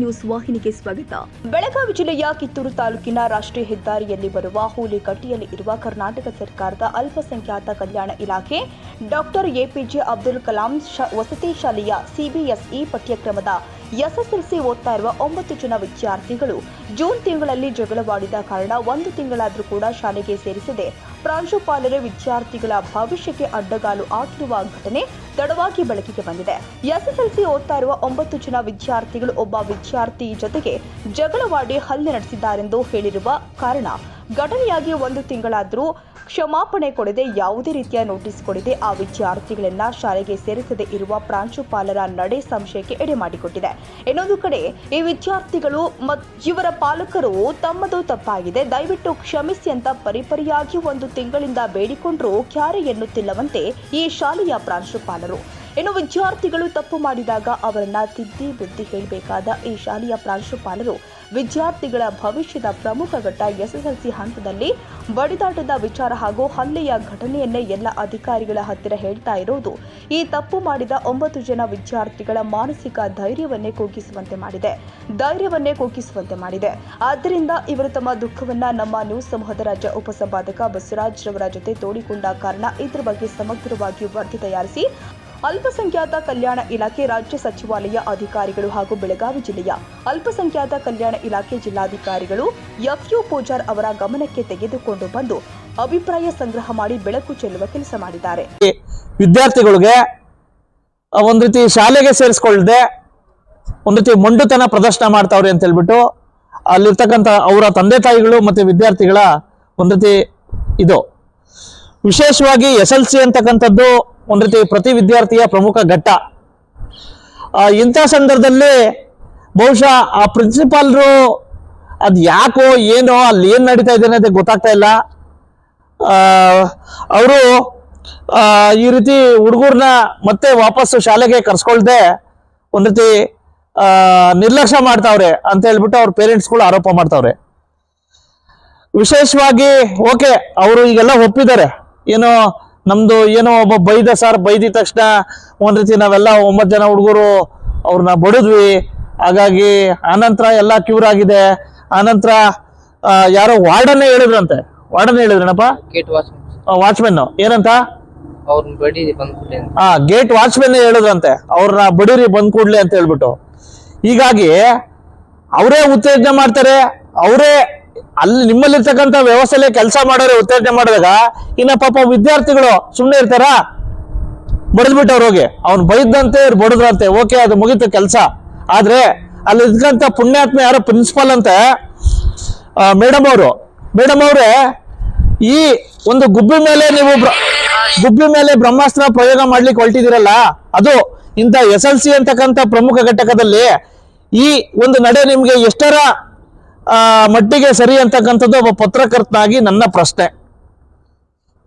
News ವಾಹಿನಿಗೆ ಸ್ವಾಗತ. ಬೆಳಗಾವಿ ಜಿಲ್ಲೆಯ ಕಿತ್ತೂರು ತಾಲೂಕಿನ ರಾಷ್ಟ್ರೀಯ ಹೆದ್ದಾರಿಯಲ್ಲಿ ಬರುವ ಹೂಲಿಕಟ್ಟಿಯಲ್ಲಿ ಇರುವ ಕರ್ನಾಟಕ ಸರ್ಕಾರದ ಅಲ್ಪಸಂಖ್ಯಾತ ಕಲ್ಯಾಣ ಇಲಾಖೆ, ಡಾಕ್ಟರ್ ಎಪಿಜೆ ಅಬ್ದುಲ್ ಕಲಾಂ ವಸತಿ ಶಾಲೆಯ ಸಿಬಿಎಸ್ಇ ಪಠ್ಯಕ್ರಮದ ಎಸ್ಎಸ್ಎಲ್ಸಿ ಓದ್ತಾ ಇರುವ ಒಂಬತ್ತು ಜನ ವಿದ್ಯಾರ್ಥಿಗಳು ಜೂನ್ ತಿಂಗಳಲ್ಲಿ ಜಗಳವಾಡಿದ ಕಾರಣ ಒಂದು ತಿಂಗಳಾದರೂ ಕೂಡ ಶಾಲೆಗೆ ಸೇರಿಸದೆ ಪ್ರಾಂಶುಪಾಲರು ವಿದ್ಯಾರ್ಥಿಗಳ ಭವಿಷ್ಯಕ್ಕೆ ಅಡ್ಡಗಾಲು ಹಾಕಿರುವ ಘಟನೆ ತಡವಾಗಿ ಬೆಳಕಿಗೆ ಬಂದಿದೆ. ಎಸ್ಎಸ್ಎಲ್ಸಿ ಓದ್ತಾ ಇರುವ ಒಂಬತ್ತು ಜನ ವಿದ್ಯಾರ್ಥಿಗಳು ಒಬ್ಬ ವಿದ್ಯಾರ್ಥಿ ಜೊತೆಗೆ ಜಗಳವಾಡಿ ಹಲ್ಲೆ ನಡೆಸಿದ್ದಾರೆಂದು ಹೇಳಿರುವ ಕಾರಣ ಘಟನೆಯಾಗಿ ಒಂದು ತಿಂಗಳಾದರೂ ಕ್ಷಮಾಪಣೆ ಕೊಡದೆ ಯಾವುದೇ ರೀತಿಯ ನೋಟಿಸ್ ಕೊಡದೆ ಆ ವಿದ್ಯಾರ್ಥಿಗಳನ್ನ ಶಾಲೆಗೆ ಸೇರಿಸದೆ ಇರುವ ಪ್ರಾಂಶುಪಾಲರ ನಡೆ ಸಂಶಯಕ್ಕೆ ಎಡೆ ಮಾಡಿಕೊಟ್ಟಿದೆ. ಇನ್ನೊಂದು ಕಡೆ ಈ ವಿದ್ಯಾರ್ಥಿಗಳು ಇವರ ಪಾಲಕರು ತಮ್ಮದು ತಪ್ಪಾಗಿದೆ. ದಯವಿಟ್ಟು ಕ್ಷಮಿಸಿ ಅಂತ ಪರಿಪರಿಯಾಗಿ ಒಂದು ತಿಂಗಳಿಂದ ಬೇಡಿಕೊಂಡರೂ ಕ್ಯಾರೆ ಎನ್ನುತ್ತಿಲ್ಲವಂತೆ ಈ ಶಾಲೆಯ ಪ್ರಾಂಶುಪಾಲರು. ಇನ್ನು ವಿದ್ಯಾರ್ಥಿಗಳು ತಪ್ಪು ಮಾಡಿದಾಗ ಅವರನ್ನ ತಿದ್ದಿ ಬುದ್ಧಿ ಹೇಳಬೇಕಾದ ಈ ಶಾಲೆಯ ಪ್ರಾಂಶುಪಾಲರು ವಿದ್ಯಾರ್ಥಿಗಳ ಭವಿಷ್ಯದ ಪ್ರಮುಖ ಘಟ್ಟ ಎಸ್ಎಸ್ಎಲ್ಸಿ ಹಂತದಲ್ಲಿ ಬಡಿದಾಟದ ವಿಚಾರ ಹಾಗೂ ಹಲ್ಲೆಯ ಘಟನೆಯನ್ನೇ ಎಲ್ಲ ಅಧಿಕಾರಿಗಳ ಹತ್ತಿರ ಹೇಳ್ತಾ ಇರೋದು ಈ ತಪ್ಪು ಮಾಡಿದ ಒಂಬತ್ತು ಜನ ವಿದ್ಯಾರ್ಥಿಗಳ ಮಾನಸಿಕ ಧೈರ್ಯವನ್ನೇ ಕುಗ್ಗಿಸುವಂತೆ ಮಾಡಿದೆ. ಧೈರ್ಯವನ್ನೇ ಕುಗ್ಗಿಸುವಂತೆ ಮಾಡಿದೆ. ಆದ್ದರಿಂದ ಇವರು ತಮ್ಮ ದುಃಖವನ್ನ ನಮ್ಮ ನ್ಯೂಸ್ ಸಮೂಹದ ರಾಜ್ಯ ಉಪಸಂಪಾದಕ ಬಸವರಾಜ್ ರವರ ಜೊತೆ ತೋಡಿಕೊಂಡ ಕಾರಣ ಇದರ ಬಗ್ಗೆ ಸಮಗ್ರವಾಗಿ ವರದಿ ತಯಾರಿಸಿ ಅಲ್ಪಸಂಖ್ಯಾತ ಕಲ್ಯಾಣ ಇಲಾಖೆ ರಾಜ್ಯ ಸಚಿವಾಲಯ ಅಧಿಕಾರಿಗಳು ಹಾಗೂ ಬೆಳಗಾವಿ ಜಿಲ್ಲೆಯ ಅಲ್ಪಸಂಖ್ಯಾತ ಕಲ್ಯಾಣ ಇಲಾಖೆ ಜಿಲ್ಲಾಧಿಕಾರಿಗಳು ಎಫ್ಯು ಪೂಜಾರ್ ಅವರ ಗಮನಕ್ಕೆ ತೆಗೆದುಕೊಂಡು ಬಂದು ಅಭಿಪ್ರಾಯ ಸಂಗ್ರಹ ಮಾಡಿ ಬೆಳಕು ಚೆಲ್ಲುವ ಕೆಲಸ ಮಾಡಿದ್ದಾರೆ. ವಿದ್ಯಾರ್ಥಿಗಳಿಗೆ ಒಂದು ಒಂದ್ ರೀತಿ ಶಾಲೆಗೆ ಸೇರಿಸಿಕೊಳ್ಳದೆ ಒಂದ್ ರೀತಿ ಮೊಂಡುತನ ಪ್ರದರ್ಶನ ಮಾಡ್ತಾವ್ರೆ ಅಂತ ಹೇಳ್ಬಿಟ್ಟು ಅಲ್ಲಿರ್ತಕ್ಕಂಥ ಅವರ ತಂದೆ ತಾಯಿಗಳು ಮತ್ತೆ ವಿದ್ಯಾರ್ಥಿಗಳ ಒಂದ್ ರೀತಿ ಇದು. ವಿಶೇಷವಾಗಿ ಎಸ್ ಎಲ್ ಸಿ ಅಂತಕ್ಕಂಥದ್ದು ಒಂದ್ ರೀತಿ ಪ್ರತಿ ವಿದ್ಯಾರ್ಥಿಯ ಪ್ರಮುಖ ಘಟ್ಟ. ಇಂಥ ಸಂದರ್ಭದಲ್ಲಿ ಬಹುಶಃ ಆ ಪ್ರಿನ್ಸಿಪಾಲ್ರು ಅದು ಯಾಕೋ ಏನೋ ಅಲ್ಲಿ ಏನು ನಡೀತಾ ಇದೆ ಅಂತ ಗೊತ್ತಾಗ್ತಾ ಇಲ್ಲ. ಅವರು ಈ ರೀತಿ ಹುಡುಗರ್ನ ಮತ್ತೆ ವಾಪಸ್ಸು ಶಾಲೆಗೆ ಕರ್ಸ್ಕೊಳ್ದೆ ಒಂದು ರೀತಿ ನಿರ್ಲಕ್ಷ್ಯ ಮಾಡ್ತಾವ್ರೆ ಅಂತ ಹೇಳ್ಬಿಟ್ಟು ಅವ್ರ ಪೇರೆಂಟ್ಸ್ಗಳು ಆರೋಪ ಮಾಡ್ತಾವ್ರೆ. ವಿಶೇಷವಾಗಿ, ಓಕೆ, ಅವರು ಈಗೆಲ್ಲ ಒಪ್ಪಿದ್ದಾರೆ. ಏನೋ ನಮ್ದು ಏನೋ ಒಬ್ಬ ಬೈದ ಸರ್ ಬೈದಿದ ತಕ್ಷಣ ಒಂದ್ ರೀತಿ ನಾವೆಲ್ಲ ಒಂಬತ್ತು ಜನ ಹುಡುಗರು ಅವ್ರನ್ನ ಬಡಿದ್ವಿ. ಹಾಗಾಗಿ ಆನಂತರ ಎಲ್ಲ ಕ್ಯೂರ್ ಆಗಿದೆ. ಆನಂತರ ಯಾರೋ ವಾರ್ಡನ್ನೇ ಹೇಳಿದ್ರಂತೆ. ವಾರ್ಡನ್ ಹೇಳಿದ್ರೇನಪ್ಪ? ವಾಚ್ಮೆನ್ ಏನಂತ? ಹಾ ಗೇಟ್ ವಾಚ್ಮೆನ್ ಹೇಳಿದ್ರಂತೆ. ಅವ್ರನ್ನ ಬಡೀರಿ ಬಂದ್ ಕೂಡ್ಲಿ ಅಂತ ಹೇಳ್ಬಿಟ್ಟು. ಹೀಗಾಗಿ ಅವರೇ ಉತ್ತೇಜನ ಮಾಡ್ತಾರೆ. ಅವರೇ ಅಲ್ಲಿ ನಿಮ್ಮಲ್ಲಿರ್ತಕ್ಕಂಥ ವ್ಯವಸ್ಥೆಲೆ ಕೆಲಸ ಮಾಡೋರು ಉತ್ತೇಜನ ಮಾಡಿದಾಗ, ಇನ್ನ ಪಾಪ ವಿದ್ಯಾರ್ಥಿಗಳು ಸುಮ್ಮನೆ ಇರ್ತಾರಾ? ಬಡದ್ಬಿಟ್ಟು ಹೋಗಿ. ಅವ್ನು ಬೈದಂತೆ ಇವ್ರು ಬಡದ್ರಂತೆ. ಓಕೆ, ಅದು ಮುಗೀತು ಕೆಲಸ. ಆದ್ರೆ, ಅಲ್ಲಿ ಇದ್ಕಂತ ಪುಣ್ಯಾತ್ಮ ಯಾರೋ ಪ್ರಿನ್ಸಿಪಾಲ್ ಅಂತೆ ಮೇಡಮ್ ಅವರು. ಮೇಡಮ್ ಅವರೇ, ಈ ಒಂದು ಗುಬ್ಬಿ ಮೇಲೆ ನೀವು ಗುಬ್ಬಿ ಮೇಲೆ ಬ್ರಹ್ಮಾಸ್ತ್ರ ಪ್ರಯೋಗ ಮಾಡ್ಲಿಕ್ಕೆ ಹೊರಟಿದ್ದೀರಲ್ಲ ಅದು ಇಂಥ ಎಸ್ ಎಲ್ ಸಿ ಅಂತಕ್ಕಂಥ ಪ್ರಮುಖ ಘಟಕದಲ್ಲಿ ಈ ಒಂದು ನಡೆ ನಿಮ್ಗೆ ಎಷ್ಟರ ಮಟ್ಟಿಗೆ ಸರಿ ಅಂತಕ್ಕಂಥದ್ದು ಒಬ್ಬ ಪತ್ರಕರ್ತನಾಗಿ ನನ್ನ ಪ್ರಶ್ನೆ.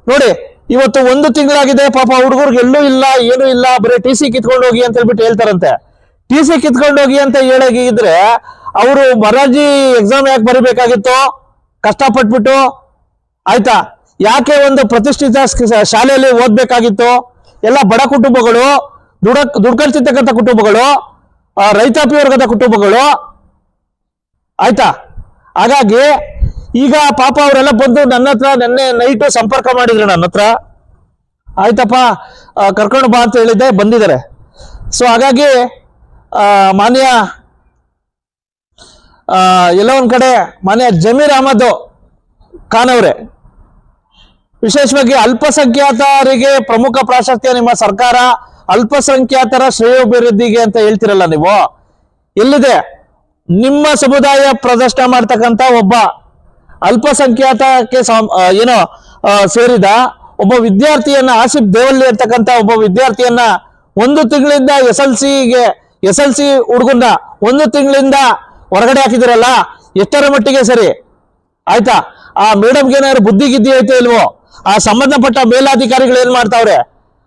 ನೋಡಿ, ಇವತ್ತು ಒಂದು ತಿಂಗಳಾಗಿದೆ, ಪಾಪ ಹುಡುಗರ್ಗೆ ಎಲ್ಲೂ ಇಲ್ಲ, ಏನೂ ಇಲ್ಲ, ಬರೀ ಟಿ ಸಿ ಕಿತ್ಕೊಂಡು ಹೋಗಿ ಅಂತ ಹೇಳ್ಬಿಟ್ಟು ಹೇಳ್ತಾರಂತೆ. ಟಿ ಸಿ ಕಿತ್ಕೊಂಡು ಹೋಗಿ ಅಂತ ಹೇಳಾಗಿದ್ರೆ ಅವರು ಮರಾಜಿ ಎಕ್ಸಾಮ್ ಯಾಕೆ ಬರಿಬೇಕಾಗಿತ್ತು? ಕಷ್ಟಪಟ್ಬಿಟ್ಟು? ಆಯ್ತಾ? ಯಾಕೆ ಒಂದು ಪ್ರತಿಷ್ಠಿತ ಶಾಲೆಯಲ್ಲಿ ಓದ್ಬೇಕಾಗಿತ್ತು? ಎಲ್ಲ ಬಡ ಕುಟುಂಬಗಳು, ದುಡ ದುಡ್ಕಳ್ತಿರ್ತಕ್ಕಂಥ ಕುಟುಂಬಗಳು ರೈತಾಪಿ ವರ್ಗದ ಕುಟುಂಬಗಳು, ಆಯ್ತಾ? ಹಾಗಾಗಿ ಈಗ ಪಾಪ ಅವರೆಲ್ಲ ಬಂದು ನನ್ನ ಹತ್ರ ನಿನ್ನೆ ನೈಟು ಸಂಪರ್ಕ ಮಾಡಿದ್ರು ನನ್ನ ಹತ್ರ. ಆಯ್ತಪ್ಪ ಕರ್ಕೊಂಡು ಬಾ ಅಂತ ಹೇಳಿದ್ದೆ, ಬಂದಿದ್ದಾರೆ. ಸೊ ಹಾಗಾಗಿ ಮಾನ್ಯ ಎಲ್ಲ ಒಂದ್ ಕಡೆ ಮಾನ್ಯ ಜಮೀರ್ ಅಹಮದ್ ಖಾನ್ ವಿಶೇಷವಾಗಿ ಅಲ್ಪಸಂಖ್ಯಾತರಿಗೆ ಪ್ರಮುಖ ಪ್ರಾಶಸ್ತ್ಯ ನಿಮ್ಮ ಸರ್ಕಾರ ಅಲ್ಪಸಂಖ್ಯಾತರ ಶ್ರೇಯೋಭಿವೃದ್ಧಿಗೆ ಅಂತ ಹೇಳ್ತಿರಲ್ಲ ನೀವು? ಎಲ್ಲಿದೆ? ನಿಮ್ಮ ಸಮುದಾಯ ಪ್ರದರ್ಶನ ಮಾಡ್ತಕ್ಕಂತ ಒಬ್ಬ ಅಲ್ಪಸಂಖ್ಯಾತಕ್ಕೆ ಏನೋ ಸೇರಿದ ಒಬ್ಬ ವಿದ್ಯಾರ್ಥಿಯನ್ನ ಆಸಿಫ್ ದೇವಲ್ಲಿ ಇರ್ತಕ್ಕಂತ ಒಬ್ಬ ವಿದ್ಯಾರ್ಥಿಯನ್ನ ಒಂದು ತಿಂಗಳಿಂದ ಎಸ್ ಎಲ್ ಸಿಗೆ ಎಸ್ ಎಲ್ ಸಿ ಹುಡುಗನ್ನ ಒಂದು ತಿಂಗಳಿಂದ ಹೊರಗಡೆ ಹಾಕಿದಿರಲ್ಲ, ಎಷ್ಟರ ಮಟ್ಟಿಗೆ ಸರಿ? ಆಯ್ತಾ? ಆ ಮೇಡಮ್ಗೆ ಏನಾದ್ರು ಬುದ್ಧಿ ಗಿದ್ದಿ ಐತೆ ಇಲ್ವೋ? ಆ ಸಂಬಂಧಪಟ್ಟ ಮೇಲಾಧಿಕಾರಿಗಳು ಏನ್ ಮಾಡ್ತಾವ್ರೆ?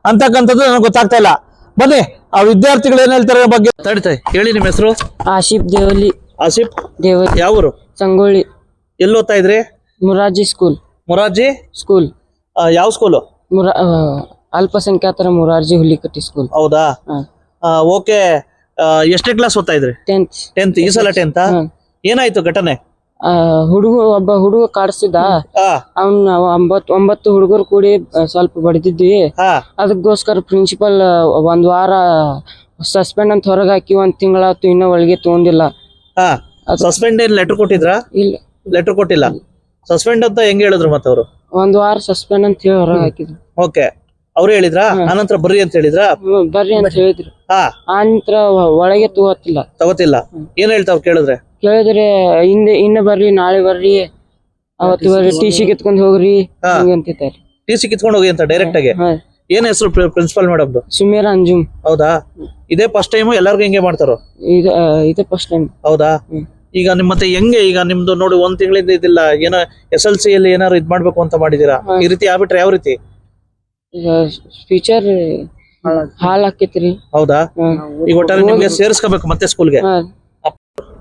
ಅಂತಕ್ಕಂಥದ್ದು ನನಗೆ ಗೊತ್ತಾಗ್ತಾ ಇಲ್ಲ. ಬನ್ನಿ ಆ ವಿದ್ಯಾರ್ಥಿಗಳು ಏನ್ ಹೇಳ್ತಾರೆ ಅದ್ರ ಬಗ್ಗೆ? ತಡಿತಾಯಿ ಹೇಳಿ ನಿಮ್ಮ ಹೆಸರು? ಆಶಿಫ್ ದೇವಲಿ. ಆಸಿಫ್ ದೇವಲಿ. ಯಾವೂರು? ಸಂಗೊಳ್ಳಿ. ಎಲ್ಲಿ ಓದ್ತಾ ಇದ್ರಿ? ಮುರಾರ್ಜಿ ಸ್ಕೂಲ್. ಮೊರಾರ್ಜಿ? ಸ್ಕೂಲ್. ಆ, ಯಾವ ಸ್ಕೂಲು? ಮುರಾ ಆ, ಅಲ್ಪಸಂಖ್ಯಾತರ ಮುರಾರ್ಜಿ ಹುಲಿಕಟ್ಟಿ ಸ್ಕೂಲ್. ಹೌದಾ? ಓಕೆ ಎಷ್ಟನೇ ಕ್ಲಾಸ್ ಓದ್ತಾ ಇದ್ರಿ? ಟೆಂತ್ ಟೆಂತ್ ಈ ಸಲ ಟೆಂತ್. ಏನಾಯ್ತು ಘಟನೆ? ಹುಡುಗ ಒಬ್ಬ ಹುಡುಗ ಕಾಡಿಸಿದ. ಅವ್ನ ಒಂಬತ್ತು ಒಂಬತ್ತು ಹುಡುಗರು ಕೂಡಿ ಸ್ವಲ್ಪ ಬಡಿದಿದ್ವಿ. ಅದಕ್ಕೋಸ್ಕರ ಪ್ರಿನ್ಸಿಪಲ್ ಒಂದ್ ವಾರ ಸಸ್ಪೆಂಡ್ ಅಂತ ಹೊರಗೆ ಹಾಕಿ ಒಂದ್ ತಿಂಗಳಾತು ಇನ್ನೂ ಒಳಗೆ ತಗೊಂಡಿಲ್ಲ. ಸಸ್ಪೆಂಡ್ ಏನ್ ಲೆಟರ್ ಕೊಟ್ಟಿದ್ರ? ಇಲ್ಲ. ಲೆಟರ್ ಕೊಟ್ಟಿಲ್ಲ. ಸಸ್ಪೆಂಡ್ ಅಂತ ಹೆಂಗ್ ಹೇಳಿದ್ರು ಮತ್ತೆ ಅವರು ಒಂದ್ ವಾರ ಸಸ್ಪೆಂಡ್ ಅಂತ ಹೇಳಿ ಹೊರಗೆ ಹಾಕಿದ್ರು. ಓಕೆ ಅವ್ರು ಹೇಳಿದ್ರ? ಆನಂತರ ಬರ್ರಿ ಅಂತ ಹೇಳಿದ್ರ? ಬರ್ರಿ ಅಂತ ಹೇಳಿದ್ರು. ಹಾ. ಆ ನಂತರ ಒಳಗೆ ತಗೋತಿಲ್ಲ. ತಗೋತಿಲ್ಲ. ಏನ್ ಹೇಳ್ತಾವ್ ಕೇಳಿದ್ರೆ? ಕೇಳಿದ್ರೆ ಹಿಂದೆ ಇನ್ನ ಬರ್ರಿ ನಾಳೆ ಬರ್ರಿ ಅವತ್ತು ಬರ್ರಿ ಟಿ ಸಿ ಕಿತ್ಕೊಂಡ್ ಹೋಗ್ರಿ ಹಾ. ಹಿಂಗಂತಿದ್ದಾರೆ ಟಿ ಸಿ ಕಿತ್ಕೊಂಡು ಹೋಗಿ ಅಂತ ಡೈರೆಕ್ಟ್ ಆಗಿ? ಹಾ. ಏನ್ ಹೆಸರು ಪ್ರಿನ್ಸಿಪಾಲ್ ಮೇಡಮ್ದು ಸುಮೇರ ಅಂಜುಮ್. ಹೌದಾ? ಇದೇ ಫಸ್ಟ್ ಟೈಮ್ ಎಲ್ಲರಿಗೂ ಹಿಂಗೆ ಮಾಡ್ತಾರೋ? ಇದು ಇದು ಫಸ್ಟ್ ಟೈಮ್ ಹೌದಾ? ಈಗ ನಿಮ್ ಮತ್ತೆ ಹೆಂಗೆ ಈಗ ನಿಮ್ದು ನೋಡಿ ಒಂದ್ ತಿಂಗಳಿಂದ ಇದಿಲ್ಲ ಏನೋ ಎಸ್ ಎಲ್ ಸಿ ಅಲ್ಲಿ ಏನಾರು ಇದ್ ಮಾಡ್ಬೇಕು ಅಂತ ಮಾಡಿದೀರಾ? ಈ ರೀತಿ ಆಗ್ಬಿಟ್ರೆ ಯಾವ ರೀತಿ? ಫ್ಯೂಚರ್ ಹಾಲ್ ಹಾಕಿತ್ರಿ. ಹೌದಾ? ಈಗ ಒಟ್ಟಾರೆ ನಿಮ್ಗೆ ಸೇರಿಸ್ಕೋಬೇಕು ಮತ್ತೆ ಸ್ಕೂಲ್ಗೆ ಹಾ.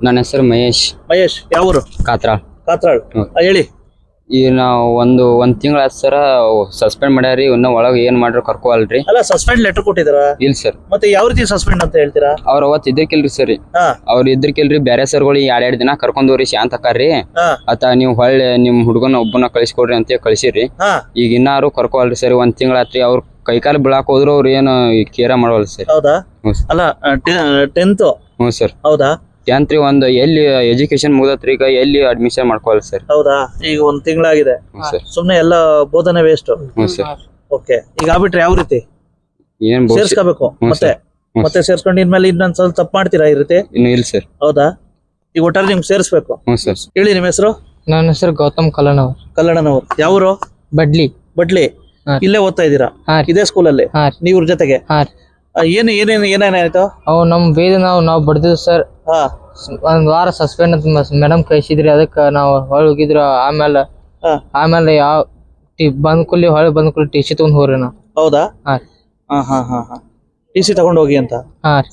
ನನ್ನ ಹೆಸರು ಮಹೇಶ್. ಮಹೇಶ್ ಯಾವ ಊರು? ಕಾತ್ರಾಳ್. ಕಾತ್ರಾಳ್. ಹ್ಮ್. ಆ, ಹೇಳಿ. ಈ ನಾವು ಒಂದು ಒಂದ್ ತಿಂಗಳ ಸರ ಸಸ್ಪೆಂಡ್ ಮಾಡ್ಯಾರಿ ಇನ್ನ ಒಳಗೆ ಏನ್ ಮಾಡ್ರಿ ಕರ್ಕೋಲ್ರಿ ಅಲ್ಲ ಸಸ್ಪೆಂಡ್ ಲೆಟರ್ ಕೊಟ್ಟಿದಾರ ಇಲ್ಲ ಸರ್. ಮತ್ತೆ ಯಾವ ರೀತಿ ಸಸ್ಪೆಂಡ್ ಅಂತ ಹೇಳ್ತೀರಾ? ಅವ್ರ ಅವತ್ ಇದ್ರಕಿಲ್ರಿ ಸರಿ. ಹಾ. ಅವ್ರ ಇದ್ರಕಿಲ್ರಿ ಬೇರೆ ಸರ್ಗಳು ಎರಡ್ ಎರಡ್ ದಿನ ಕರ್ಕೊಂಡವ್ರಿ ಶಾಂತ ಅಕ್ಕಾರ್ರಿ. ಹಾ. ಆತ ನೀವು ಹೊಳ್ಳಿ ನಿಮ್ ಹುಡುಗನ ಒಬ್ಬನ ಕಳಿಸ್ಕೊಡ್ರಿ ಅಂತ ಕಳಿಸಿರಿ. ಹಾ. ಈಗ ಇನ್ನಾರು ಕರ್ಕೋಲ್ರಿ ಸರಿ ಒಂದ್ ತಿಂಗಳಾತ್ರಿ ಅವ್ರ ಕೈಕಾಲು ಬಿಳಾಕ್ ಹೋದ್ರು ಅವ್ರ ಏನು ಕೇರ ಮಾಡವಲ್ ಸರ್. ಹೌದಾ? ಸರ್. ಅಲ್ಲ ಟೆಂತ್ ಹ್ಞೂ ಸರ್. ಹೌದಾ? ಟೆಂತ್ರಿ ಒಂದು ಎಲ್ಲಿ ಎಜುಕೇಶನ್ ಮುಗ್ದತ್ರಿ ಈಗ ಎಲ್ಲಿ ಅಡ್ಮಿಷನ್ ಮಾಡ್ಕೊಳ್ಳಿ ಸರ್ ಹೌದಾ? ಈಗ ಒಂದ್ ತಿಂಗಳಾಗಿದೆ. ಹ್ಞೂ ಸರ್ ಸುಮ್ನೆ ಎಲ್ಲ ಬೋಧನೆ ವೇಸ್ಟ್ ಹ್ಞೂ ಸರ್ ಓಕೆ ಈಗ ಆಗ್ಬಿಟ್ರೆ ಯಾವ ರೀತಿ? ಏನ್ ಬಹುಶಃ ಸೇರ್ಸ್ಕೋಬೇಕು ಹ್ಞೂ ಮತ್ತೆ? ಸರ್. ಹ್ಞೂ ಮತ್ತೆ ಸೇರ್ಸ್ಕೊಂಡು ಇನ್ಮೇಲೆ ಇನ್ನೊಂದ್ ಸ್ವಲ್ಪ ತಪ್ಪು ಮಾಡ್ತೀರಾ ಈ ರೀತಿ? ಇನ್ನು ಇಲ್ಲ ಸರ್ ಹೌದಾ? ಈಗ ಒಟ್ಟಾರೆ ನಿಮ್ಗೆ ಸೇರಿಸ್ಬೇಕು. ಹ್ಞೂ ಸರ್ ಹೇಳಿ ನಿಮ್ಮ ಹೆಸರು? ನನ್ನ ಹೆಸರು ಗೌತಮ್ ಕಲ್ಲಣ್ಣವ್ರು. ಕಲ್ಲಣ್ಣನವರು. ಯಾವರು? ಬಡ್ಲಿ. ಬಡ್ಲಿ. ಹಾ. ಇಲ್ಲೇ ಓದ್ತಾ ಇದ್ದೀರಾ? ಹಾ ರೀ. ಇದೇ ಸ್ಕೂಲಲ್ಲಿ ಹಾ ರೀ. ನೀವ್ರ ಜೊತೆಗೆ? ಹಾ ರೀ. ಆ, ಏನ್ ಏನೇನು ಏನೇನಾಯ್ತು ಅವ್ ನಮ್ಮ ಬೇದ ನಾವು ನಾವು ಬಡ್ದಿದ್ವಿ ಸರ್ ಹಾ. ಒಂದ್ ವಾರ ಸಸ್ಪೆಂಡ್ ಅಂತ ಮೇಡಮ್ ಕಳಿಸಿದ್ರಿ ಅದಕ್ಕೆ ನಾವು ಹೊಳ್ ಹೋಗಿದ್ರು ಆಮೇಲೆ ಹಾ. ಆಮೇಲೆ ಯಾವ ಟಿ ಬಂದ್ ಕೂಲಿ ಹೊಳೆ ಬಂದ್ ಕೂಲಿ ಟಿ ಸಿ ತಗೊಂಡ್ ಹೋಗ್ರಿ ನಾವು. ಹೌದಾ? ಹಾ. ರೀ ಹಾ ಹಾ ಹಾ ಹಾ. ಟಿ ಸಿ ತಗೊಂಡು ಹೋಗಿ ಅಂತ? ಹಾ ರೀ.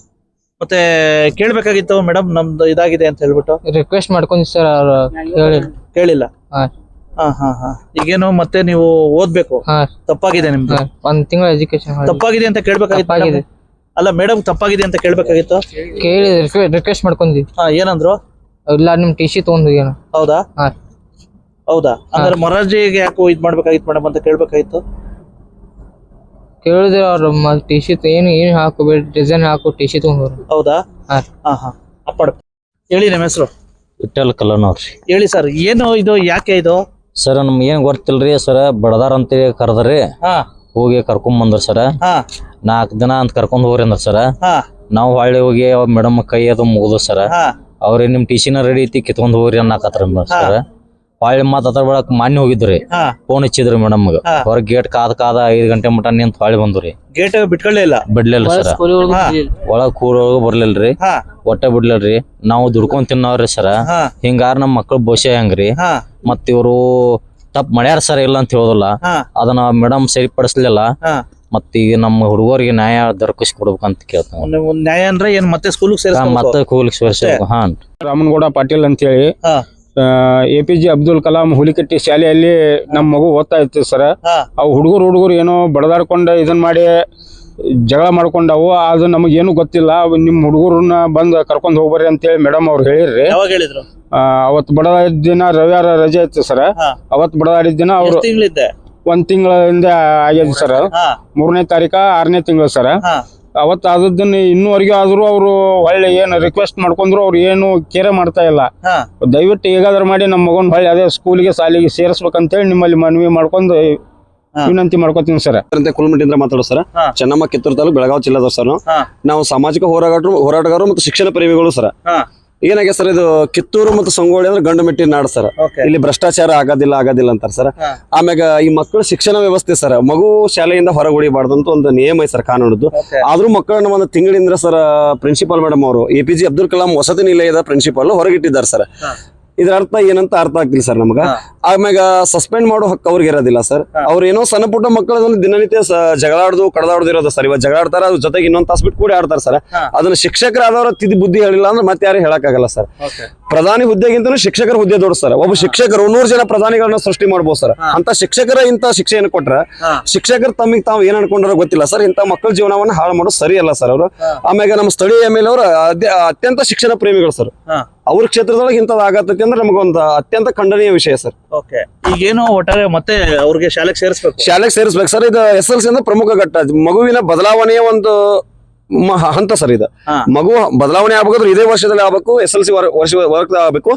ಮತ್ತೆ ಕೇಳ್ಬೇಕಾಗಿತ್ತು ಮೇಡಮ್ ನಮ್ದು ಇದಾಗಿದೆ ಅಂತ ಹೇಳ್ಬಿಟ್ಟು? ರಿಕ್ವೆಸ್ಟ್ ಮಾಡ್ಕೊಂಡಿ ಸರ್ ಅವ್ರು ಹೇಳಿ ಕೇಳಿಲ್ಲ. ರೀ. ಹಾ ಈಗೇನು ಮತ್ತೆ ನೀವು ಓದ್ಬೇಕು? ಹಾ. ತಪ್ಪಾಗಿದೆ ನಿಮ್ದು? ಒಂದ್ ತಿಂಗಳ ಎಜುಕೇಶನ್ ತಪ್ಪಾಗಿದೆ ಅಂತ ಕೇಳ್ಬೇಕಾಗಿತ್ತು ತಪ್ಪಾಗಿದೆ. ಅಲ್ಲ ಮೇಡಮ್ ತಪ್ಪಾಗಿದೆ ಅಂತ ಕೇಳ್ಬೇಕಾಗಿತ್ತು? ಕೇಳಿ ರಿಕ್ವೆಸ್ಟ್ ಮಾಡ್ಕೊಂಡಿ ಹಾ ಏನಂದ್ರು? ಇಲ್ಲ ನಿಮ್ ಟಿ ಸಿ ತಗೊಂಡ್ ಏನು. ಹೌದಾ. ಹೌದಾ? ಅಂದ್ರೆ ಮೊರಾರ್ಜಿಗೆ ಯಾಕೋ ಇದ್ ಮಾಡ್ಬೇಕಾಗಿತ್ತು ಮೇಡಮ್ ಅಂತ ಕೇಳ್ಬೇಕಾಗಿತ್ತು? ಕೇಳಿದ್ರೆ ಅವ್ರು ಟಿ ಸಿ ಏನು ಏನು ಹಾಕು ಬೇಡ ಡಿಸೈನ್ ಹಾಕು ಟಿ ಸಿ ತಗೊಂಡ್ರು. ಹೌದಾ. ಹಾ. ಹಾ ಹೇಳಿ ನಿಮ್ಮ ಹೆಸರು? ವಿಠಲ್ ಕಲ್ಲನವ್ರಿ ಹೇಳಿ ಸರ್ ಏನು ಇದು ಯಾಕೆ ಇದು? ಸರ್ ನಮ್ಗೆ ಏನ್ ಗೊತ್ತಿಲ್ರಿ ಸರ ಬಡದಾರ ಅಂತೇಳಿ ಕರ್ದ್ರಿ. ಹಾ. ಹೋಗಿ ಕರ್ಕೊಂಡ್ ಬಂದ್ರ ಸರ. ಹಾ. ನಾಲ್ಕು ದಿನ ಅಂತ ಕರ್ಕೊಂಡ್ ಹೋಗ್ರಿ ಅಂದ್ರ ಸರ. ಹಾ. ನಾವು ಹೊಳ್ಳಿ ಹೋಗಿ ಮೇಡಮ್ ಕೈ ಅದು ಮುಗಿದು ಸರ. ಹಾ. ಅವ್ರಿ ನಿಮ್ ಟಿಶಿನ ರೆಡಿ ಐತಿ ಕಿತ್ಕೊಂಡ್ ಹೋಗ್ರಿ ಅನ್ನಕತ್ರ ಸರ್. ಹೊಳ್ಳಿ ಮತ್ ಅದ್ರ ಬಳಕ ಮಾನ್ಯ ಹೋಗಿದ್ರಿ. ಹಾ. ಫೋನ್ ಹಚ್ಚಿದ್ರಿ ಮೇಡಮ್ ಹಾ. ಹೊರಗ್ ಗೇಟ್ ಕಾದ್ ಕಾದ ಐದ್ ಗಂಟೆ ಮಟ ನಿಂತ ಹೊಳ್ಳಿ ಬಂದ್ರಿ. ಗೇಟ್ ಬಿಟ್ಕೊಳ್ಳೇ ಇಲ್ಲ. ಬಿಡ್ಲಿಲ್ಲ ಸರ್ ಹಾ. ಒಳಗ್ ಕೂರೋಗ ಬರ್ಲಿಲ್ರಿ. ಹಾ. ಒಟ್ಟ ಬಿಡ್ಲಿಲ್ರಿ. ನಾವು ದುಡ್ಕೊಂಡ್ ತಿನ್ನವ್ರಿ ಸರ್ ಹಾ. ಹಿಂಗಾರ ನಮ್ ಮಕ್ಳು ಬಹುಶಃ ಹೆಂಗ್ರಿ? ಹಾ. ಮತ್ ಇವ್ರು ತಪ್ಪ ಮಾಡ್ಯಾರ ಸರ್ ಇಲ್ಲ ಅಂತ ಹೇಳೋದಿಲ್ಲ. ಹಾ. ಅದನ್ನ ಮೇಡಮ್ ಸರಿಪಡಿಸ್ಲಿಲ್ಲ. ಹಾ. ಮತ್ತ ಈಗ ನಮ್ಮ ಹುಡುಗರಿಗೆ ನ್ಯಾಯ ದೊರಕಿಸಿ ಕೊಡ್ಬೇಕಂತ ಕೇಳ್ತಾವ ಒಂದು ನ್ಯಾಯ ಅಂದ್ರೆ ಏನ್ ಮತ್ತೆ ಸ್ಕೂಲ್ ಸೇರಿಸ್ಬೇಕು ಮತ್ತೆ ಕೂಲಿಗೆ ಸೇರ್ಸ್ಬೇಕು ಹಾ. ರಾಮನಗೌಡ ಪಾಟೀಲ್ ಅಂತೇಳಿ ಹಾ. A P J Abdul Kalam Hulikatti ಶಾಲೆಯಲ್ಲಿ ನಮ್ಮ ಮಗು ಓದ್ತಾ ಇತ್ತು ಸರ್. ಆ ಅವು ಹುಡುಗರು ಹುಡುಗರು ಏನೋ ಬಡದಾಡ್ಕೊಂಡು ಇದನ್ನ ಮಾಡಿ ಜಗಳ ಮಾಡ್ಕೊಂಡವು. ಅದು ನಮಗೇನು ಗೊತ್ತಿಲ್ಲ. ನಿಮ್ಮ ಹುಡುಗರನ್ನ ಬಂದು ಕರ್ಕೊಂಡು ಹೋಗ್ಬರ್ರಿ ಅಂತೇಳಿ ಮೇಡಮ್ ಅವ್ರು ಹೇಳಿರ್ರಿ. ಅವತ್ತು ಬಡದಾಡಿದ ದಿನ ರವಿವಾರ ರಜೆ ಇತ್ತು ಸರ್. ಅವತ್ತು ಬಡದಾಡಿದ ದಿನ ಅವರು ಒಂದ್ ತಿಂಗಳಿಂದ ಆಗ್ಯದ ಸರ್. ಮೂರನೇ ತಾರೀಕ ಆರನೇ ತಿಂಗಳು ಸರ್. ಅವತ್ತು ಆದದ್ದನ್ನ ಇನ್ನೂವರೆಗೂ ಆದ್ರೂ ಅವರು ಹೊಳ್ಳಿ ಏನು ರಿಕ್ವೆಸ್ಟ್ ಮಾಡ್ಕೊಂಡ್ರು ಅವ್ರು ಏನು ಕೇರೆ ಮಾಡ್ತಾ ಇಲ್ಲ. ಹಾ. ದಯವಿಟ್ಟು ಹೇಗಾದ್ರೂ ಮಾಡಿ ನಮ್ಮ ಮಗನ ಹೊಳ್ಳಿ ಅದೇ ಸ್ಕೂಲಿಗೆ ಶಾಲೆಗೆ ಸೇರಿಸ್ಬೇಕಂತೇಳಿ ನಿಮ್ಮಲ್ಲಿ ಮನವಿ ಮಾಡ್ಕೊಂಡು ವಿನಂತಿ ಮಾಡ್ಕೊತೀನಿ ಸರ್. ಅಂತ ಕುಲ್ಮಟ್ಟಿಂದ ಮಾತಾಡೋ ಸರ್. ಹಾ. ಚೆನ್ನಮ್ಮ ಕಿತ್ತೂರು ತಾಲೂಕು ಬೆಳಗಾವಿ ಜಿಲ್ಲಾದವ್ರು ಸರ್. ನಾವು. ಹಾ. ನಾವು ಸಾಮಾಜಿಕ ಹೋರಾಟಗಾರರು ಹೋರಾಟಗಾರರು ಮತ್ತು ಶಿಕ್ಷಣ ಪ್ರೇಮಿಗಳು ಸರ್. ಹಾ. ಏನಾಗಿದೆ ಸರ್ ಇದು ಕಿತ್ತೂರು ಮತ್ತು ಸಂಗೋಳಿ ಅಂದ್ರೆ ಗಂಡು ಮೆಟ್ಟಿ ನಾಡು ಸರ್. ಇಲ್ಲಿ ಭ್ರಷ್ಟಾಚಾರ ಆಗೋದಿಲ್ಲ ಆಗೋದಿಲ್ಲ ಅಂತಾರೆ ಸರ್. ಆಮ್ಯಾಗ ಈ ಮಕ್ಕಳ ಶಿಕ್ಷಣ ವ್ಯವಸ್ಥೆ ಸರ್ ಮಗು ಶಾಲೆಯಿಂದ ಹೊರಗೆ ಅಂತ ಒಂದು ನಿಯಮ ಐತೆ ಸರ್ ಕಾನೂನದ್ದು. ಆದ್ರೂ ಮಕ್ಕಳನ್ನ ಒಂದು ತಿಂಗಳಿಂದ ಸರ್ ಪ್ರಿನ್ಸಿಪಾಲ್ ಮೇಡಮ್ ಅವರು A P J Abdul Kalam ವಸತಿ ನಿಲಯದ ಪ್ರಿನ್ಸಿಪಾಲ್ ಹೊರಗಿಟ್ಟಿದ್ದಾರೆ ಸರ್. ಇದ್ರ ಅರ್ಥ ಏನಂತ ಅರ್ಥ ಆಗ್ತಿಲ್ಲ ಸರ್ ನಮಗ. ಆಮ್ಯಾಗ ಸಸ್ಪೆಂಡ್ ಮಾಡೋ ಹಕ್ಕು ಅವ್ರಿಗೆ ಇರೋದಿಲ್ಲ ಸರ್. ಅವ್ರ ಏನೋ ಸಣ್ಣ ಪುಟ್ಟ ಮಕ್ಕಳದಲ್ಲಿ ದಿನನಿತ್ಯ ಜಗಳಾಡ್ದು ಕಡದಾಡ್ದು ಇರೋದು ಸರ್. ಇವಾಗ ಜಗಳಾಡ್ತಾರ ಅದ್ರ ಜೊತೆಗೆ ಇನ್ನೊಂದ್ ತಾಸ್ ಬಿಟ್ಟು ಕೂಡ ಆಡ್ತಾರ ಸರ್. ಅದನ್ನ ಶಿಕ್ಷಕರಾದವ್ರ ತಿದ್ದಿ ಬುದ್ಧಿ ಹೇಳಿಲ್ಲ ಅಂದ್ರೆ ಮತ್ತೆ ಯಾರು ಹೇಳಕ್ಕಾಗಲ್ಲ ಸರ್. ಪ್ರಧಾನಿ ಹುದ್ದೆಗಿಂತಲೂ ಶಿಕ್ಷಕರ ಹುದ್ದೆ ದೊಡ್ಡ ಸರ್. ಒಬ್ಬ ಶಿಕ್ಷಕರು ನೂರು ಜನ ಪ್ರಧಾನಿಗಳನ್ನ ಸೃಷ್ಟಿ ಮಾಡ್ಬೋದು ಸರ್. ಅಂತ ಶಿಕ್ಷಕರ ಇಂತ ಶಿಕ್ಷೆಯನ್ನು ಕೊಟ್ರ ಶಿಕ್ಷಕರ ತಮಗೆ ತಾವು ಏನ್ ಅನ್ಕೊಂಡ್ರ ಗೊತ್ತಿಲ್ಲ ಸರ್. ಇಂತ ಮಕ್ಕಳ ಜೀವನವನ್ನ ಹಾಳು ಮಾಡೋದು ಸರಿ ಅಲ್ಲ ಸರ್ ಅವರು. ಆಮ್ಯಾಗ ನಮ್ಮ ಸ್ಥಳೀಯ ಎಂ ಎಲ್ ಅವರು ಅತ್ಯಂತ ಶಿಕ್ಷಣ ಪ್ರೇಮಿಗಳು ಸರ್. ಅವ್ರ ಕ್ಷೇತ್ರದೊಳಗೆ ಇಂಥದ್ದು ಆಗತ್ತೈತಿ ಅಂದ್ರೆ ನಮಗೊಂದು ಅತ್ಯಂತ ಖಂಡನೀಯ ವಿಷಯ ಸರ್. ಓಕೆ. ಈಗೇನು ಒಟ್ಟಾರೆ ಮತ್ತೆ ಅವ್ರಿಗೆ ಶಾಲೆಗೆ ಸೇರಿಸ್ಬೇಕು. ಶಾಲೆಗೆ ಸೇರಿಸ್ಬೇಕು ಸರ್. ಇದು ಎಸ್ ಎಲ್ ಸಿ ಅಂದ್ರೆ ಪ್ರಮುಖ ಘಟ್ಟ. ಮಗುವಿನ ಬದಲಾವಣೆಯ ಒಂದು ಹಂತ ಸರ್ ಇದು. ಮಗು ಬದಲಾವಣೆ ಆಗ್ಬೇಕಾದ್ರೆ ಇದೇ ವರ್ಷದಲ್ಲಿ ಆಗ್ಬೇಕು ಎಸ್ ಎಲ್ ಸಿ ವರ್ಷ ವರ್ಕ್ ಆಗ್ಬೇಕು.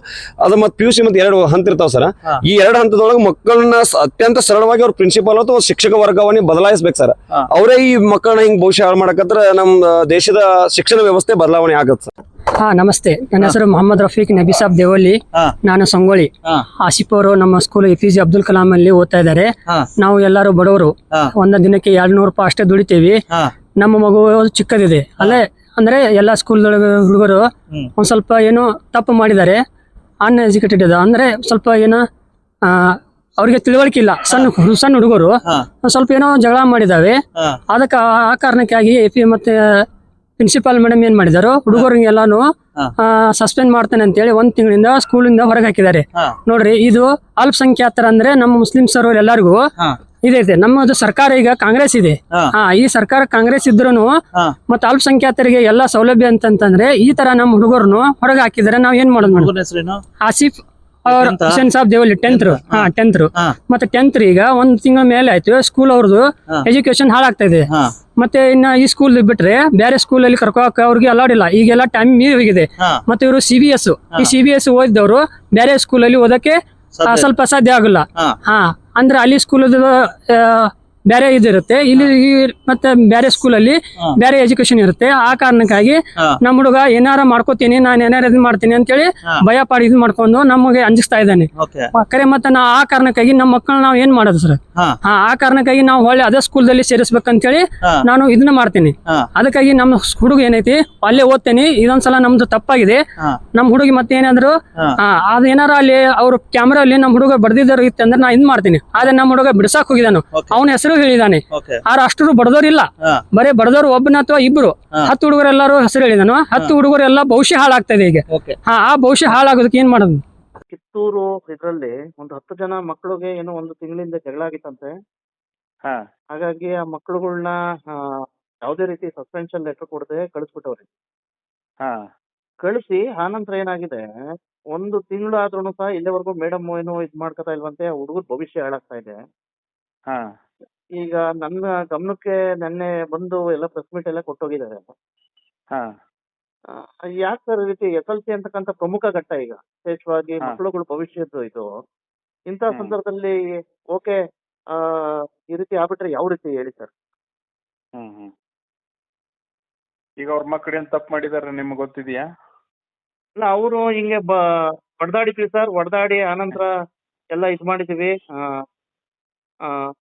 ಅದು ಮತ್ತೆ ಪಿ ಯು ಸಿ ಮತ್ತೆ ಎರಡು ಹಂತ ಇರ್ತಾವ ಸರ್. ಈ ಎರಡು ಹಂತದೊಳಗೆ ಮಕ್ಕಳನ್ನ ಅತ್ಯಂತ ಸರಳವಾಗಿ ಅವ್ರ ಪ್ರಿನ್ಸಿಪಾಲ್ ಅಥವಾ ಶಿಕ್ಷಕ ವರ್ಗಾವಣೆ ಬದಲಾಯಿಸ್ಬೇಕು ಸರ್. ಅವರೇ ಈ ಮಕ್ಕಳನ್ನ ಹಿಂಗ್ ಭವಿಷ್ಯ ಹಾಳು ಮಾಡಕತ್ರ ನಮ್ಮ ದೇಶದ ಶಿಕ್ಷಣ ವ್ಯವಸ್ಥೆ ಬದಲಾವಣೆ ಆಗತ್ತೆ ಸರ್. ಹಾ ನಮಸ್ತೆ. ನನ್ನ ಹೆಸರು ಮೊಹಮ್ಮದ್ ರಫೀಕ್ ನಬಿಸಾಬ್ ದೇವಲ್ಲಿ. ನಾನು ಸಂಗೋಳಿ. ಆಸಿಫ್ ಅವರು ನಮ್ಮ school A P J Abdul Kalam ಅಲ್ಲಿ ಓದ್ತಾ ಇದ್ದಾರೆ. ನಾವು ಎಲ್ಲರೂ ಬಡವರು. ಒಂದ ದಿನಕ್ಕೆ ಎರಡ್ ನೂರು ರೂಪಾಯಿ ಅಷ್ಟೇ ದುಡಿತೀವಿ. ನಮ್ಮ ಮಗು ಚಿಕ್ಕದಿದೆ ಅಲ್ಲೇ ಅಂದ್ರೆ ಎಲ್ಲಾ ಸ್ಕೂಲ್ ಹುಡುಗರು. ಒಂದ್ ಸ್ವಲ್ಪ ಏನೋ ತಪ್ಪು ಮಾಡಿದ್ದಾರೆ ಅನ್ಎಜುಕೇಟೆಡ್ ಇದೆ ಅಂದ್ರೆ ಸ್ವಲ್ಪ ಏನೋ ಅವ್ರಿಗೆ ತಿಳುವಳಿಕೆ ಇಲ್ಲ ಸಣ್ಣ ಸಣ್ಣ ಹುಡುಗರು ಸ್ವಲ್ಪ ಏನೋ ಜಗಳ ಮಾಡಿದಾವೆ. ಅದಕ್ಕೆ ಆ ಕಾರಣಕ್ಕಾಗಿ ಎ ಪಿ ಮತ್ತೆ ಪ್ರಿನ್ಸಿಪಾಲ್ ಮೇಡಮ್ ಏನ್ ಮಾಡಿದಾರು ಹುಡುಗರಿಗೆಲ್ಲಾನು ಎಲ್ಲಾನು ಸಸ್ಪೆಂಡ್ ಮಾಡ್ತಾನೆ ಅಂತೇಳಿ ಒಂದ್ ತಿಂಗಳಿಂದ ಸ್ಕೂಲಿಂದ ಹೊರಗೆ ಹಾಕಿದ್ದಾರೆ. ನೋಡ್ರಿ ಇದು ಅಲ್ಪಸಂಖ್ಯಾತರ ಅಂದ್ರೆ ನಮ್ಮ ಮುಸ್ಲಿಂ ಸರ್ ಎಲ್ಲರಿಗೂ. ಇದೈತೆ ನಮ್ಮದು ಸರ್ಕಾರ ಈಗ ಕಾಂಗ್ರೆಸ್ ಇದೆ. ಹಾ. ಈ ಸರ್ಕಾರ ಕಾಂಗ್ರೆಸ್ ಇದ್ರು. ಮತ್ತೆ ಅಲ್ಪಸಂಖ್ಯಾತರಿಗೆ ಎಲ್ಲಾ ಸೌಲಭ್ಯ ಅಂತಂತಂದ್ರೆ ಈ ತರ ನಮ್ಮ ಹುಡುಗರನ್ನು ಹೊರಗೆ ಹಾಕಿದ್ರೆ ನಾವ್ ಏನ್ ಮಾಡೋದು ಆಸಿಫ್ ಅವ್ರ? ಹುಸೇನ್ ಸಾಬ್ ದೇವಲ್ಲಿ ಟೆಂತ್ ಹಾ ಟೆಂತ್. ಮತ್ತೆ ಟೆಂತ್ ಈಗ ಒಂದ್ ತಿಂಗಳ ಮೇಲೆ ಆಯ್ತು. ಸ್ಕೂಲ್ ಅವ್ರದ್ದು. ಎಜುಕೇಶನ್ ಹಾಳಾಗ್ತಾ ಇದೆ. ಮತ್ತೆ ಇನ್ನ ಈ ಸ್ಕೂಲ್ ಬಿಟ್ರೆ ಬೇರೆ ಸ್ಕೂಲ್ ಅಲ್ಲಿ ಕರ್ಕೋಕ್ ಅವ್ರಿಗೆ ಅಲಾಡ್ ಇಲ್ಲ. ಈಗೆಲ್ಲ ಟೈಮ್ ಮೀರಿ ಹೋಗಿದೆ ಮತ್ತೆ ಇವರು C B S E C B S ಓದಿದವರು ಬೇರೆ ಸ್ಕೂಲ್ ಅಲ್ಲಿ ಓದಕ್ಕೆ ಸ್ವಲ್ಪ ಸಾಧ್ಯ ಆಗಲ್ಲ. ಹಾ. ಅಂದ್ರೆ ಅಲ್ಲಿ ಸ್ಕೂಲ್ ಬೇರೆ ಇದಿರುತ್ತೆ ಇಲ್ಲಿ ಈ ಮತ್ತೆ ಬೇರೆ ಸ್ಕೂಲಲ್ಲಿ ಅಲ್ಲಿ ಬೇರೆ ಎಜುಕೇಶನ್ ಇರುತ್ತೆ. ಆ ಕಾರಣಕ್ಕಾಗಿ. ನಮ್ಮ ಹುಡುಗ ಏನಾರ ಮಾಡ್ಕೋತೀನಿ ನಾನು ಏನಾರ ಇದ್ ಮಾಡ್ತೀನಿ ಅಂತೇಳಿ. ಭಯ ಪಾಡಿ ಇದ್ ಮಾಡ್ಕೊಂಡು ನಮಗೆ ಅಂಜಿಸ್ತಾ ಇದ್ದಾನೆ. ಕರೆ ಮತ್ತೆ ನಾ ಆ ಕಾರಣಕ್ಕಾಗಿ ನಮ್ಮ ಮಕ್ಕಳನ್ನ ನಾವು ಏನ್ ಮಾಡೋದು ಸರ್ ಹಾ. ಆ ಕಾರಣಕ್ಕಾಗಿ ನಾವು ಒಳ್ಳೆ ಅದೇ ಸ್ಕೂಲ್ದಲ್ಲಿ ಸೇರಿಸ್ಬೇಕಂತೇಳಿ ಹೇಳಿ ನಾನು ಇದನ್ನ ಮಾಡ್ತೀನಿ. ಅದಕ್ಕಾಗಿ ನಮ್ಮ ಹುಡುಗ ಏನೈತಿ ಅಲ್ಲೇ ಓದ್ತೇನೆ ಇದೊಂದ್ಸಲ ನಮ್ದು ತಪ್ಪಾಗಿದೆ. ನಮ್ಮ ಹುಡುಗಿ ಮತ್ತೆ ಏನಾದ್ರು ಅದೇನಾರ ಅಲ್ಲಿ ಅವ್ರ ಕ್ಯಾಮ್ರಾ ಅಲ್ಲಿ ನಮ್ಮ ಹುಡುಗ ಬಡ್ದಿದ್ದಾರು ಇತ್ತಂದ್ರೆ ನಾ ಇದ್ ಮಾಡ್ತೀನಿ. ಆದ್ರೆ ನಮ್ಮ ಹುಡುಗ ಬಿಡ್ಸಾಕ್ ಹೋಗಿದಾನು. ಅವನ ಹೆಸರು ಹೇಳಿದಾನೆ. ಓಕೆ ಆರ ಅಷ್ಟರು ಬಡದೋರಿಲ್ಲ. ಬರೇ ಬಡದವ್ರು ಒಬ್ಬನ ಅಥವಾ ಇಬ್ರು. ಹತ್ತು ಹುಡುಗರು ಎಲ್ಲಾರು ಹೆಸರು ಹೇಳಿದಾನು ಹತ್ತು ಹುಡುಗರೆಲ್ಲ ಭವಿಷ್ಯ ಹಾಳಾಗ್ತಾ ಇದೆ ಈಗ. ಹಾ ಆ ಭವಿಷ್ಯ ಹಾಳಾಗೋದಕ್ಕೆ ಏನ್ ಮಾಡೋದು? ಕಿತ್ತೂರು ಇದರಲ್ಲಿ ಒಂದು ಹತ್ತು ಜನ ಮಕ್ಕಳಿಗೆ ಏನೋ ಒಂದು ತಿಂಗಳಿಂದ ಜಗಳ ಆಗಿತ್ತಂತೆ ಹಾಗಾಗಿ ಆ ಮಕ್ಕಳುಗಳನ್ನ ಯಾವುದೇ ರೀತಿ ಸಸ್ಪೆನ್ಷನ್ ಲೆಟರ್ ಕೊಡದೆ ಕಳಿಸ್ಬಿಟ್ಟವ್ರಿ. ಹಾ. ಕಳಿಸಿ ಆನಂತರ ಏನಾಗಿದೆ? ಒಂದು ತಿಂಗಳು ಆದ್ರೂ ಸಹ ಇಲ್ಲಿವರೆಗೂ ಮೇಡಮ್ ಏನು ಇದ್ ಮಾಡ್ಕೊತಾ ಇಲ್ವಂತೆ ಹುಡುಗರು ಭವಿಷ್ಯ ಹಾಳಾಗ್ತಾ ಇದೆ. ಹಾ. ಈಗ ನನ್ನ ಗಮನಕ್ಕೆ ನೆನ್ನೆ ಬಂದು ಎಲ್ಲ ಪ್ರೆಸ್ ಮೀಟ್ ಎಲ್ಲ ಕೊಟ್ಟೋಗಿದ್ದಾರೆ ಹಾ. ಯಾಕೆ ಸರ್ ಈ ರೀತಿ ಎಸ್ ಎಲ್ ಸಿ ಅಂತಕ್ಕಂಥ ಪ್ರಮುಖ ಘಟ್ಟ ಈಗ? ವಿಶೇಷವಾಗಿ ಮಕ್ಕಳುಗಳು ಭವಿಷ್ಯದ್ದು ಇದು. ಇಂಥ ಸಂದರ್ಭದಲ್ಲಿ ಓಕೆ ಈ ರೀತಿ ಆಗ್ಬಿಟ್ರೆ ಯಾವ ರೀತಿ ಹೇಳಿ ಸರ್ ಹ್ಮ್ ಹ್ಮ್. ಈಗ ಅವ್ರ ಮಕ್ಕಳು ಏನ್ ತಪ್ಪು ಮಾಡಿದಾರೆ ನಿಮ್ಗೆ ಗೊತ್ತಿದ್ಯಾ? ಇಲ್ಲ ಅವರು ಹಿಂಗೆ ಬ ಹೊಡೆದಾಡಿದ್ವಿ ಸರ್ ಹೊಡೆದಾಡಿ ಆನಂತರ ಎಲ್ಲ ಇದು ಮಾಡಿದೀವಿ.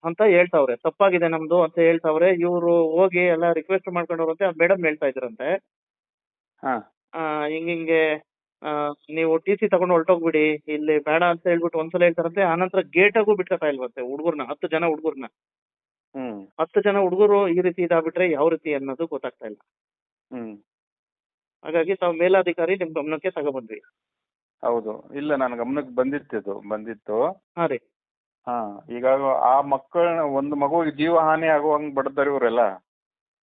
ಅಂತ ಹೇಳ್ತಾವ್ರೆ. ತಪ್ಪಾಗಿದೆ ನಮ್ದು ಅಂತ ಹೇಳ್ತಾವ್ರೆ. ಇವ್ರು ಹೋಗಿ ಎಲ್ಲ ರಿಕ್ವೆಸ್ಟ್ ಮಾಡ್ಕೊಂಡವ್ರಂತೆ. ಮೇಡಮ್ ಹೇಳ್ತಾ ಇದ್ರಂತೆ. ಹಾ. ಹಿಂಗ್ ಹಿಂಗೆ ನೀವು ಟಿ ಸಿ ತಗೊಂಡು ಹೊರಟೋಗ್ಬಿಡಿ. ಇಲ್ಲಿ ಬೇಡ ಅಂತ ಹೇಳ್ಬಿಟ್ಟು ಒಂದ್ಸಲ ಹೇಳ್ತಾರಂತೆ. ಆನಂತರ ಗೇಟಾಗೂ ಬಿಟ್ಕೊತಾ ಇಲ್ವಂತೆ ಹುಡುಗರ್ನ ಹತ್ತು ಜನ ಹುಡುಗರ್ನ. ಹ್ಮ್. ಹತ್ತು ಜನ ಹುಡುಗರು ಈ ರೀತಿ ಇದಾಗ್ಬಿಟ್ರೆ ಯಾವ ರೀತಿ ಅನ್ನೋದು ಗೊತ್ತಾಗ್ತಾ ಇಲ್ಲ. ಹ್ಮ್. ಹಾಗಾಗಿ ತಾವು ಮೇಲಾಧಿಕಾರಿ ನಿಮ್ ಗಮನಕ್ಕೆ ತಗೊಬಂದ್ವಿ. ಹೌದು. ಇಲ್ಲ ನನ್ನ ಗಮನಕ್ಕೆ ಬಂದಿತ್ತು ಬಂದಿತ್ತು. ಹಾ ರೀ. ಹಾ ಈಗ ಆ ಮಕ್ಕಳ ಒಂದು ಮಗುವಿಗೆ ಜೀವ ಹಾನಿ ಆಗುವಂಗ್ ಬಡದಾರೆ ಇವರೆಲ್ಲ.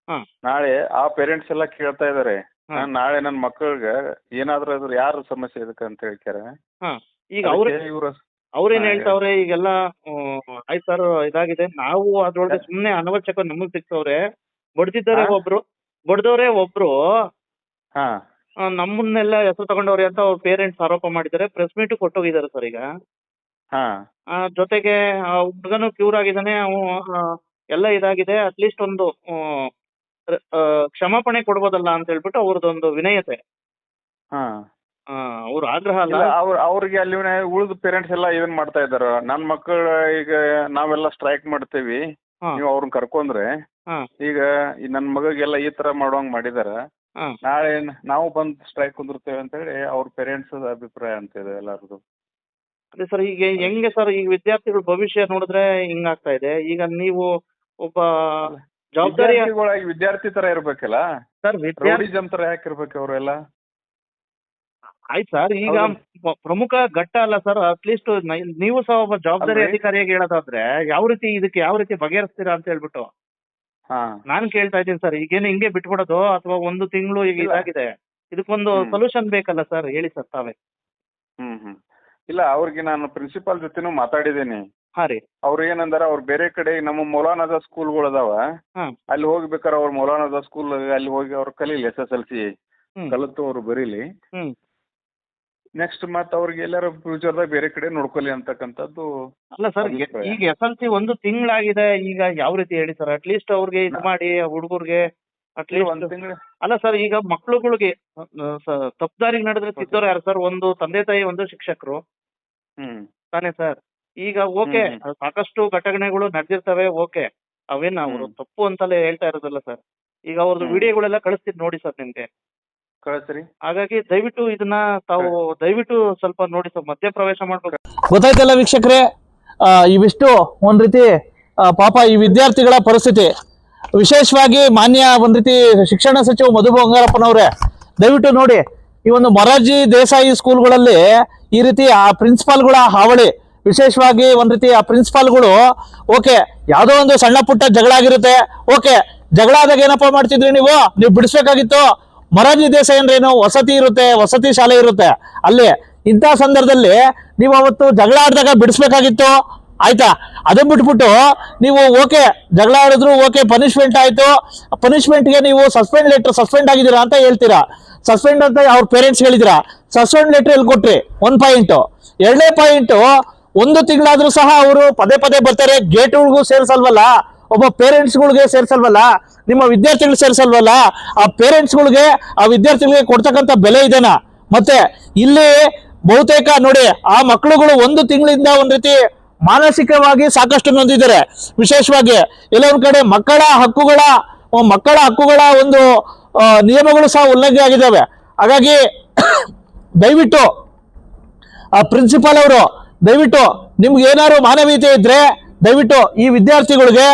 ಹಾ. ನಾಳೆ ಆ ಪೇರೆಂಟ್ಸ್ ಎಲ್ಲ ಕೇಳ್ತಾ ಇದಾರೆ. ನಾನ್ ನಾಳೆ ನನ್ನ ಮಕ್ಕಳಿಗೆ ಏನಾದ್ರೂ ಅದ್ರ ಯಾರು ಸಮಸ್ಯೆ ಇದಕ್ಕೆ ಅಂತ ಹೇಳ್ತಾರೆ ಈಗ ಅವ್ರ ಇವ್ರು ಅವ್ರೇನ್ ಹೇಳ್ತಾವ್ರೆ ಈಗೆಲ್ಲ ಆಯ್ತು ಆಯ್ತ್ ಸರ್ ಇದಾಗಿದೆ. ನಾವು ಅದ್ರೊಳಗೆ ಸುಮ್ನೆ ಅನವಶ್ಯಕ ನಮಗ್ ಸಿಕ್ತವ್ರೆ ಬಡ್ದಿದ್ದಾರೆ ಹಾ? ಒಬ್ರು ಬಡ್ದವ್ರೆ ಒಬ್ರು ಹಾ. ಆ, ನಮ್ಮನ್ನೆಲ್ಲ ಹೆಸರು ತಗೊಂಡವ್ರೆ ಅಂತ ಅವ್ರ ಪೇರೆಂಟ್ಸ್ ಆರೋಪ ಮಾಡಿದ್ದಾರೆ. ಪ್ರೆಸ್ ಮೀಟ್ ಕೊಟ್ಟೋಗಿದ್ದಾರೆ ಸರ್ ಈಗ. ಹಾ. ಆ, ಜೊತೆಗೆ ಆ ಹುಡುಗನು ಕ್ಯೂರ್ ಆಗಿದ್ದಾನೆ ಅವು ಎಲ್ಲ ಇದಾಗಿದೆ ಅಟ್ಲೀಸ್ಟ್ ಒಂದು ಆ, ಆ, ಕ್ಷಮಾಪಣೆ ಕೊಡ್ಬೋದಲ್ಲ ಅಂತ ಹೇಳ್ಬಿಟ್ಟು ಅವ್ರದ್ದೊಂದು ವಿನಯತೆ. ಹಾ. ಅವ್ರ ಆಗ್ರಹ ಅಲ್ಲ. ಇಲ್ಲ ಅವ್ರ ಅವ್ರಿಗೆ ಅಲ್ಲಿ ಉಳಿದ ಪೇರೆಂಟ್ಸ್ ಎಲ್ಲ ಏನ್ ಮಾಡ್ತಾ ಇದಾರ. ನನ್ ಮಕ್ಕಳು ಈಗ ನಾವೆಲ್ಲ ಸ್ಟ್ರೈಕ್ ಮಾಡ್ತೀವಿ ಹಾ. ನೀವು ಅವ್ರನ್ನ ಕರ್ಕೊಂಡ್ರೆ ಹಾ. ಈಗ ಈ ನನ್ ಮಗಗೆಲ್ಲ ಈ ತರ ಮಾಡೋಂಗ್ ಮಾಡಿದಾರ. ಹಾಂ. ನಾಳೆ ನಾವು ಬಂದು ಸ್ಟ್ರೈಕ್ ಕುಂದಿರ್ತೇವೆ ಅಂತೇಳಿ ಅವ್ರ ಪೇರೆಂಟ್ಸ್ ಅಭಿಪ್ರಾಯ ಅಂತ ಇದೆ ಎಲ್ಲರದು. ಅದೇ ಸರ್ ಈಗ ಹೆಂಗೆ ಸರ್ ಈಗ ವಿದ್ಯಾರ್ಥಿಗಳ ಭವಿಷ್ಯ ನೋಡಿದ್ರೆ ಹಿಂಗಾಗ್ತಾ ಇದೆ? ಈಗ ನೀವು ಒಬ್ಬ ಜವಾಬ್ದಾರಿ ವಿದ್ಯಾರ್ಥಿಗಳಾಗಿ ವಿದ್ಯಾರ್ಥಿ ತರ ಇರ್ಬೇಕಲ್ಲ? ಸರ್ ರೌಡಿಸಮ್ ತರ ಯಾಕೆ ಇರ್ಬೇಕು ಅವರೆಲ್ಲ? ಆಯ್ತು ಸರ್ ಈಗ ಪ್ರಮುಖ ಘಟ್ಟ ಅಲ್ಲ ಸರ್ ಅಟ್ಲೀಸ್ಟ್ ನೀವು ಸಹ ಒಬ್ಬ ಜವಾಬ್ದಾರಿ? ಅಧಿಕಾರಿಯಾಗಿ ಹೇಳೋದಾದ್ರೆ ಯಾವ ರೀತಿ ಇದಕ್ಕೆ ಯಾವ ರೀತಿ ಬಗೆಹರಿಸ್ತೀರಾ ಅಂತ ಹೇಳ್ಬಿಟ್ಟು. ನಾನು ಕೇಳ್ತಾ ಇದ್ದೀನಿ ಸರ್ ಈಗೇನು ಹಿಂಗೆ ಬಿಟ್ಬಿಡೋದು ಅಥವಾ ಒಂದು ತಿಂಗಳು ಈಗ ಇದಾಗಿದೆ? ಇದಕ್ಕೊಂದು ಸೊಲ್ಯೂಷನ್ ಬೇಕಲ್ಲ ಸರ್ ಹೇಳಿ ಸರ್ ತಾವೇ. ಹ್ಮ್ ಹ್ಮ್. ಇಲ್ಲ ಅವ್ರಿಗೆ ನಾನು ಪ್ರಿನ್ಸಿಪಾಲ್ ಜೊತೆನೂ ಮಾತಾಡಿದ್ದೀನಿ. ಹಾ ರೀ. ಅವ್ರು ಏನಂದಾರ ಅವ್ರು ಬೇರೆ ಕಡೆ ನಮ್ಮ ಮೌಲಾನಾದ ಸ್ಕೂಲ್ಗಳು ಅದಾವ. ಹ್ಮ್. ಅಲ್ಲಿ ಹೋಗ್ಬೇಕಾರೆ ಅವ್ರ ಮೌಲಾನಾದ ಸ್ಕೂಲ್ ಅಲ್ಲಿ ಹೋಗಿ ಅವ್ರು ಕಲೀಲಿ ಎಸ್ ಎಸ್ ಎಲ್ ಸಿ ಹ್ಮ್. ಕಲಿತು ಅವ್ರು ಬರೀಲಿ. ಹ್ಮ್. ನೆಕ್ಸ್ಟ್ ಮತ್ತೆ ಅವ್ರಿಗೆ ಫ್ಯೂಚರ್ ಫ್ಯೂಚರ್ದಾಗ ಬೇರೆ ಕಡೆ ನೋಡ್ಕೊಲಿ ಅಂತಕ್ಕಂಥದ್ದು ಅಲ್ಲ ಸರ್ ಅಭಿಪ್ರಾಯ. ಈಗ ಎಸ್ ಎಲ್ ಸಿ ಒಂದು ತಿಂಗಳಾಗಿದೆ ಈಗ ಯಾವ ರೀತಿ ಹೇಳಿ ಸರ್? ಅಟ್ಲೀಸ್ಟ್ ಅವ್ರಿಗೆ ಇದು ಮಾಡಿ ಹುಡುಗರಿಗೆ ಒಂದ್ ಅಟ್ಲೀಸ್ಟ್ ತಿಂಗಳು. ಅಲ್ಲ ಸರ್ ಈಗ ಮಕ್ಳುಗಳಿಗೆ ತಪ್ಪು ದಾರಿಗೆ ನಡೆದ್ರೆ ತಿದ್ದೋರು ಯಾರು ಸರ್? ಒಂದು ತಂದೆ ತಾಯಿ ಒಂದು ಶಿಕ್ಷಕರು. ಹ್ಮ್. ತಾನೇ ಸರ್. ಈಗ ಓಕೆ ಸಾಕಷ್ಟು ಘಟನೆಗಳು ನಡೆದಿರ್ತವೆ ಓಕೆ. ಅವೇನ್ ಅವರು ತಪ್ಪು ಅಂತಲೇ ಹೇಳ್ತಾ ಇರೋದಲ್ಲ ಸರ್. ಈಗ ಅವ್ರದ್ದು ವಿಡಿಯೋಗಳೆಲ್ಲ ಕಳಿಸ್ತೀನಿ ನೋಡಿ ಸರ್ ನಿಮ್ಗೆ. ಕಳಿಸ್ರಿ. ಹಾಗಾಗಿ ದಯವಿಟ್ಟು ಇದನ್ನ ತಾವು ದಯವಿಟ್ಟು ಸ್ವಲ್ಪ ನೋಡಿ ಸರ್ ಮಧ್ಯ ಪ್ರವೇಶ ಮಾಡ್ಬೇಕು. ಗೊತ್ತಾಯ್ತಲ್ಲ ವೀಕ್ಷಕರೇ ಆ, ಇವಿಷ್ಟು ಒಂದ್ ರೀತಿ ಪಾಪ ಈ ವಿದ್ಯಾರ್ಥಿಗಳ ಪರಿಸ್ಥಿತಿ. ವಿಶೇಷವಾಗಿ ಮಾನ್ಯ ಒಂದ್ ರೀತಿ ಶಿಕ್ಷಣ ಸಚಿವ ಮಧು ಬಂಗಾರಪ್ಪನವ್ರೆ ದಯವಿಟ್ಟು ನೋಡಿ ಈ ಒಂದು ಮೊರಾರ್ಜಿ ದೇಸಾಯಿ ಸ್ಕೂಲ್ಗಳಲ್ಲಿ ಈ ರೀತಿ ಆ ಪ್ರಿನ್ಸಿಪಾಲ್ಗಳ ಹಾವಳಿ, ವಿಶೇಷವಾಗಿ ಒಂದ್ ರೀತಿ ಆ ಪ್ರಿನ್ಸಿಪಾಲ್ಗಳು ಓಕೆ, ಯಾವುದೋ ಒಂದು ಸಣ್ಣ ಪುಟ್ಟ ಜಗಳ ಆಗಿರುತ್ತೆ, ಓಕೆ, ಜಗಳ ಆದಾಗ ಏನಪ್ಪ ಮಾಡ್ತಿದ್ರಿ ನೀವು? ನೀವು ಬಿಡಿಸ್ಬೇಕಾಗಿತ್ತು. ಮೊರಾರ್ಜಿ ದೇಶ ಏನ್ರೇನು ವಸತಿ ಇರುತ್ತೆ, ವಸತಿ ಶಾಲೆ ಇರುತ್ತೆ. ಅಲ್ಲಿ ಇಂಥ ಸಂದರ್ಭದಲ್ಲಿ ನೀವು ಅವತ್ತು ಜಗಳ ಆಡಿದಾಗ ಬಿಡಿಸ್ಬೇಕಾಗಿತ್ತು. ಆಯ್ತಾ? ಅದನ್ನ ಬಿಟ್ಬಿಟ್ಟು ನೀವು ಓಕೆ, ಜಗಳ ಆಡಿದ್ರು ಓಕೆ ಪನಿಷ್ಮೆಂಟ್ ಆಯ್ತು. ಪನಿಷ್ಮೆಂಟ್ಗೆ ನೀವು ಸಸ್ಪೆಂಡ್ ಲೆಟರ್ ಸಸ್ಪೆಂಡ್ ಆಗಿದ್ದೀರಾ ಅಂತ ಹೇಳ್ತೀರಾ? ಸಸ್ಪೆಂಡ್ ಅಂತ ಅವ್ರ ಪೇರೆಂಟ್ಸ್ ಹೇಳಿದಿರಾ ಸಸ್ಪೆಂಡ್ ಲೆಟರ್ ಎಲ್ಲಿ ಕೊಟ್ರಿ? ಒನ್ ಪಾಯಿಂಟ್ ಎರಡನೇ ಪಾಯಿಂಟ್ ಒಂದು ತಿಂಗಳಾದ್ರೂ ಸಹ ಅವರು ಪದೇ ಪದೇ ಬರ್ತಾರೆ. ಗೇಟ್ಗಳಿಗೂ ಸೇರಿಸಲ್ವಲ್ಲ? ಒಬ್ಬ ಪೇರೆಂಟ್ಸ್ಗಳಿಗೆ ಸೇರಿಸಲ್ವಲ್ಲ? ನಿಮ್ಮ ವಿದ್ಯಾರ್ಥಿಗಳು ಸೇರಿಸಲ್ವಲ್ಲ? ಆ ಪೇರೆಂಟ್ಸ್ಗಳಿಗೆ ಆ ವಿದ್ಯಾರ್ಥಿಗಳಿಗೆ ಕೊಡ್ತಕ್ಕಂಥ ಬೆಲೆ ಇದೆನಾ? ಮತ್ತೆ ಇಲ್ಲಿ ಬಹುತೇಕ ನೋಡಿ, ಆ ಮಕ್ಕಳುಗಳು ಒಂದು ತಿಂಗಳಿಂದ ಒಂದು ರೀತಿ ಮಾನಸಿಕವಾಗಿ ಸಾಕಷ್ಟು ನೊಂದಿದ್ದಾರೆ. ವಿಶೇಷವಾಗಿ ಎಲ್ಲೊಂದು ಕಡೆ ಮಕ್ಕಳ ಹಕ್ಕುಗಳ ಮಕ್ಕಳ ಹಕ್ಕುಗಳ ಒಂದು ನಿಯಮಗಳು ಸಹ ಉಲ್ಲಂಘನೆ ಆಗಿದ್ದಾವೆ. ಹಾಗಾಗಿ ದಯವಿಟ್ಟು, ಆ, ಪ್ರಿನ್ಸಿಪಾಲ್ ಅವರು, ದಯವಿಟ್ಟು ನಿಮ್ಗೆ ಏನಾದ್ರು ಮಾನವೀಯತೆ ಇದ್ರೆ ದಯವಿಟ್ಟು ಈ ವಿದ್ಯಾರ್ಥಿಗಳಿಗೆ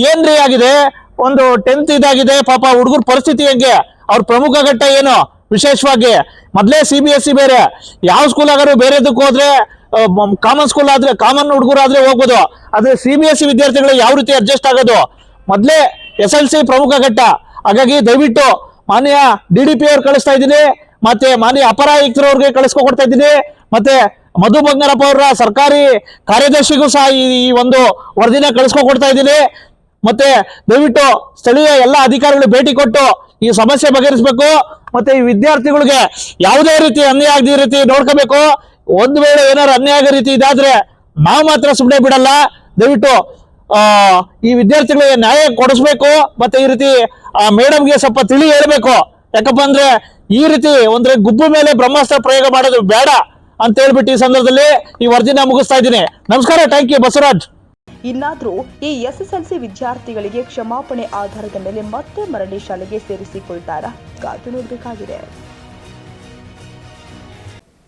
ಏನ್ರಿ ಆಗಿದೆ? ಒಂದು ಟೆಂತ್ ಇದಾಗಿದೆ, ಪಾಪ ಹುಡುಗರ ಪರಿಸ್ಥಿತಿ ಹೆಂಗೆ? ಅವ್ರ ಪ್ರಮುಖ ಘಟ್ಟ ಏನು? ವಿಶೇಷವಾಗಿ ಮೊದಲೇ ಸಿ ಬಿ ಎಸ್ ಸಿ ಬೇರೆ. ಯಾವ ಸ್ಕೂಲ್ ಆಗಾರು ಬೇರೆದಕ್ಕೆ ಹೋದ್ರೆ ಕಾಮನ್ ಸ್ಕೂಲ್ ಆದ್ರೆ ಕಾಮನ್ ಹುಡುಗರು ಆದ್ರೆ ಹೋಗ್ಬೋದು. ಆದ್ರೆ ಸಿ ಬಿ ಎಸ್ ಸಿ ವಿದ್ಯಾರ್ಥಿಗಳು ಯಾವ ರೀತಿ ಅಡ್ಜಸ್ಟ್ ಆಗೋದು? ಮೊದಲೇ ಎಸ್ ಎಲ್ ಸಿ ಪ್ರಮುಖ ಘಟ್ಟ. ಹಾಗಾಗಿ ದಯವಿಟ್ಟು ಮಾನ್ಯ ಡಿ ಡಿ ಪಿ ಅವ್ರು ಕಳಿಸ್ತಾ ಇದ್ದೀನಿ, ಮತ್ತೆ ಮಾನ್ಯ ಅಪರ ಆಯುಕ್ತರವ್ರಿಗೆ ಕಳಿಸ್ಕೊ ಕೊಡ್ತಾ ಇದ್ದೀನಿ, ಮತ್ತೆ ಮಧು ಬಂಗಾರಪ್ಪ ಅವರ ಸರ್ಕಾರಿ ಕಾರ್ಯದರ್ಶಿಗೂ ಸಹ ಈ ಒಂದು ವರದಿನ ಕಳಿಸ್ಕೊಡ್ತಾ ಇದ್ದೀನಿ. ಮತ್ತೆ ದಯವಿಟ್ಟು ಸ್ಥಳೀಯ ಎಲ್ಲ ಅಧಿಕಾರಿಗಳು ಭೇಟಿ ಕೊಟ್ಟು ಈ ಸಮಸ್ಯೆ ಬಗೆಹರಿಸಬೇಕು. ಮತ್ತೆ ಈ ವಿದ್ಯಾರ್ಥಿಗಳಿಗೆ ಯಾವುದೇ ರೀತಿ ಅನ್ಯಾಯ ಆಗದ ರೀತಿ ನೋಡ್ಕೋಬೇಕು. ಒಂದ್ ವೇಳೆ ಏನಾದ್ರು ಅನ್ಯಾಯ ರೀತಿ ಇದಾದ್ರೆ ನಾವು ಮಾತ್ರ ಸುಮ್ಮನೆ ಬಿಡಲ್ಲ. ದಯವಿಟ್ಟು ಈ ವಿದ್ಯಾರ್ಥಿಗಳಿಗೆ ನ್ಯಾಯ ಕೊಡಿಸ್ಬೇಕು ಮತ್ತೆ ಈ ರೀತಿ, ಆ, ಮೇಡಮ್ಗೆ ಸ್ವಲ್ಪ ತಿಳಿ ಹೇಳ್ಬೇಕು. ಯಾಕಪ್ಪ ಅಂದ್ರೆ ಈ ರೀತಿ ಒಂದ್ರೆ ಗುಬ್ಬು ಮೇಲೆ ಬ್ರಹ್ಮಾಸ್ತ್ರ ಪ್ರಯೋಗ ಮಾಡೋದು ಬೇಡ ಅಂತ ಹೇಳ್ಬಿಟ್ಟು ಈ ಸಂದರ್ಭದಲ್ಲಿ ಈ ವರ್ಜಿನ ಮುಗಿಸ್ತಾ ಇದ್ದೀನಿ. ನಮಸ್ಕಾರ ಥ್ಯಾಂಕ್ ಯು ಬಸವರಾಜ್. ಇನ್ನಾದ್ರೂ ಈ ಎಸ್ಎಸ್ಎಲ್ಸಿ ವಿದ್ಯಾರ್ಥಿಗಳಿಗೆ ಕ್ಷಮಾಪಣೆ ಆಧಾರದ ಮೇಲೆ ಮತ್ತೆ ಮರಳಿ ಶಾಲೆಗೆ ಸೇರಿಸಿಕೊಳ್ತಾರಾ? ಕಾದು ನೋಡಬೇಕಾಗಿದೆ.